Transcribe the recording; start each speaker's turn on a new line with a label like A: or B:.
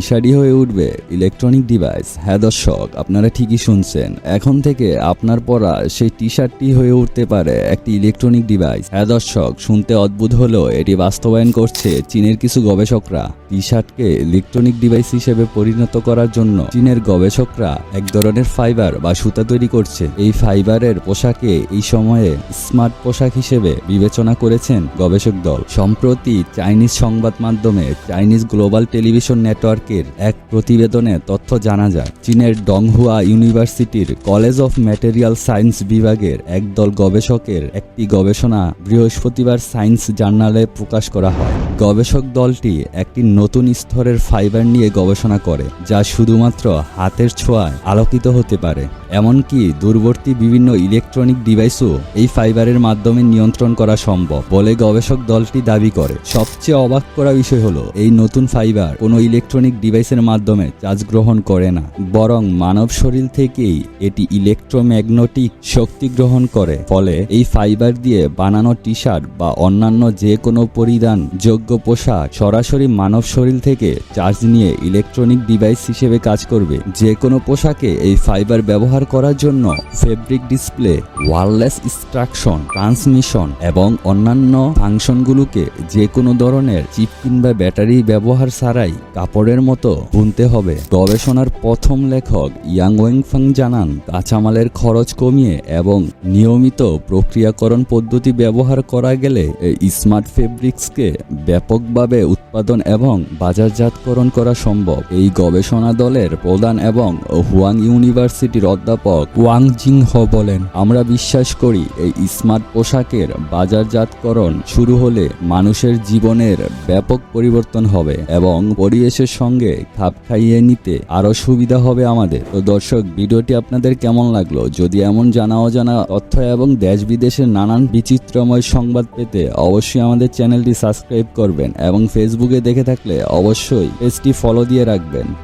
A: শার্টই হয়ে উঠবে electronic device হ্যাঁ দর্শক, আপনারা ঠিকই শুনছেন। এখন থেকে আপনার পরা সেই টি শার্টটি হয়ে উঠতে পারে একটি ইলেকট্রনিক ডিভাইস হ্যাঁ দর্শক, শুনতে অদ্ভুত হলেও এটি বাস্তবায়ন করছে চীনের কিছু গবেষকরা। টি শার্টকে ইলেকট্রনিক ডিভাইস হিসেবে পরিণত করার জন্য চীনের গবেষকরা এক ধরনের ফাইবার বা সুতা তৈরি করছে। এই ফাইবারের পোশাকে এই সময়ে স্মার্ট পোশাক হিসেবে বিবেচনা করেছেন গবেষক দল। সম্প্রতি চাইনিজ সংবাদ মাধ্যমে চাইনিজ গ্লোবাল টেলিভিশন নেটওয়ার্কের এক প্রতিবেদনে তথ্য জানা যায়, চীনের ডংহুয়া ইউনিভার্সিটির কলেজ অফ ম্যাটেরিয়াল সায়েন্স বিভাগের একদল গবেষকের একটি গবেষণা বৃহস্পতিবার সায়েন্স জার্নালে প্রকাশ করা হয়। গবেষক দলটি একটি নতুন স্তরের ফাইবার নিয়ে গবেষণা করে, যা শুধুমাত্র হাতের ছোঁয়ায় আলোকিত হতে পারে। এমনকি দূরবর্তী বিভিন্ন ইলেকট্রনিক ডিভাইসও এই ফাইবারের মাধ্যমে নিয়ন্ত্রণ করা সম্ভব বলে গবেষক দলটি দাবি করে। সবচেয়ে অবাক করা বিষয় হলো, এই নতুন ফাইবার কোনো ইলেকট্রনিক ডিভাইসের মাধ্যমে চার্জ গ্রহণ করে না, বরং মানব শরীর থেকেই এটি ইলেকট্রোম্যাগনেটিক শক্তি গ্রহণ করে। ফলে এই ফাইবার দিয়ে বানানো টি শার্ট বা অন্যান্য যে কোনো পরিধান যোগ্য পোশাক সরাসরি মানব শরীর থেকে চার্জ নিয়ে ইলেকট্রনিক ডিভাইস হিসেবে কাজ করবে। যে কোনো পোশাকে এই ফাইবার ব্যবহার করার জন্য fabric display wireless instruction transmission এবং অন্যান্য ফাংশনগুলোকে যে কোনো ধরনের চিপ কিংবা ব্যাটারি ব্যবহার ছাড়াই কাপড়ের মতো বুনতে হবে। গবেষণার প্রথম লেখক ইয়াং ওয়েংফাং জানান, কাঁচামালের খরচ কমিয়ে এবং নিয়মিত প্রক্রিয়াকরণ পদ্ধতি ব্যবহার করা গেলে এই স্মার্ট ফেব্রিক্সকে ব্যাপকভাবে উৎপাদন এবং বাজারজাতকরণ করা সম্ভব। এই গবেষণা দলের প্রধান এবং হুয়াং ইউনিভার্সিটির অধ্যাপক ওয়াং জিং হ বলেন, আমরা বিশ্বাস করি এই স্মার্ট পোশাকের বাজারজাতকরণ শুরু হলে মানুষের জীবনের ব্যাপক পরিবর্তন হবে এবং পরিবেশের সঙ্গে খাপ খাইয়ে নিতে আরও সুবিধা হবে আমাদের। তো দর্শক, ভিডিওটি আপনাদের কেমন লাগল? যদি এমন জানা অজানা তথ্য এবং দেশ বিদেশের নানান বিচিত্রময় সংবাদ পেতে অবশ্যই আমাদের চ্যানেলটি সাবস্ক্রাইব করবেন এবং ফেসবুকে দেখে থাকলে অবশ্যই পেজটি ফলো দিয়ে রাখবেন।